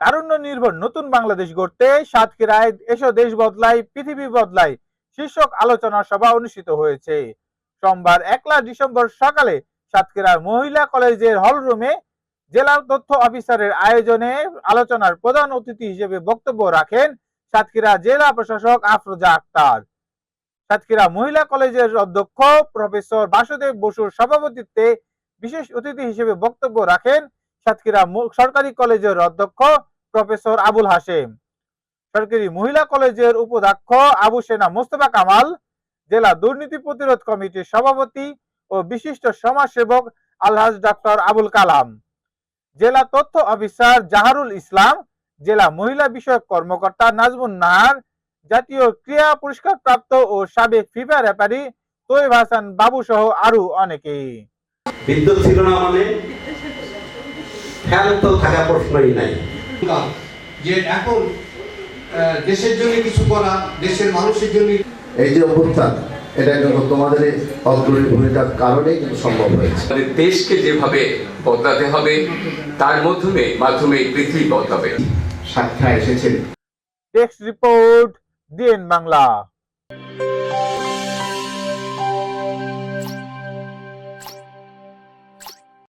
তারুণ্য নির্ভর নতুন বাংলাদেশ গড়তে সাতক্ষীরায় এসো দেশ বদলাই, পৃথিবী বদলাই, শীর্ষক আলোচনা সভা অনুষ্ঠিত হয়েছে। সোমবার একলা ডিসেম্বর সকালে সাতক্ষীরার মহিলা কলেজের হলরুমে জেলা তথ্য অফিসারের আয়োজনে আলোচনার প্রধান অতিথি হিসেবে বক্তব্য রাখেন সাতক্ষীরা জেলা প্রশাসক আফরোজা আক্তার। সাতক্ষীরা মহিলা কলেজের অধ্যক্ষ প্রফেসর বাসুদেব বসুর সভাপতিত্বে বিশেষ অতিথি হিসেবে বক্তব্য রাখেন সাতক্ষীরা সরকারি কলেজের অধ্যক্ষ প্রফেসর আবুল হাশেম। সরকারি মহিলা কলেজের উপাধ্যক্ষ আবু সেনা মোস্তফা কামাল, জেলা দুর্নীতি প্রতিরোধ কমিটির সভাপতি ও বিশিষ্ট সমাজসেবক আলহাজ ডক্টর আবুল কালাম। জেলা তথ্য অফিসার জাহারুল ইসলাম, জেলা মহিলা বিষয়ক কর্মকর্তা নাজমুন নাহার, জাতীয় ক্রীড়া পুরস্কার প্রাপ্ত ও সাবেক ফিফা রেফারি তৈব হাসান বাবু সহ আরও অনেকেই। বিদ্যুৎ ছিল না মানে? ফ্যান তো থাকা প্রশ্নই নাই। যে এখন আহ, দেশের জন্য কিছু করা দেশের মানুষের জন্য এই যে অভ্যুত্থান এটা কিন্তু তোমাদের অগ্রণী ভূমিকার কারণেই কিন্তু সম্ভব হয়েছে। আমাদের দেশকে যেভাবে বদলাতে হবে তার মাধ্যমে মাধ্যমে পৃথিবী বদলাবে। সাক্ষা এসেছেন টেক্সট রিপোর্ট দিন বাংলা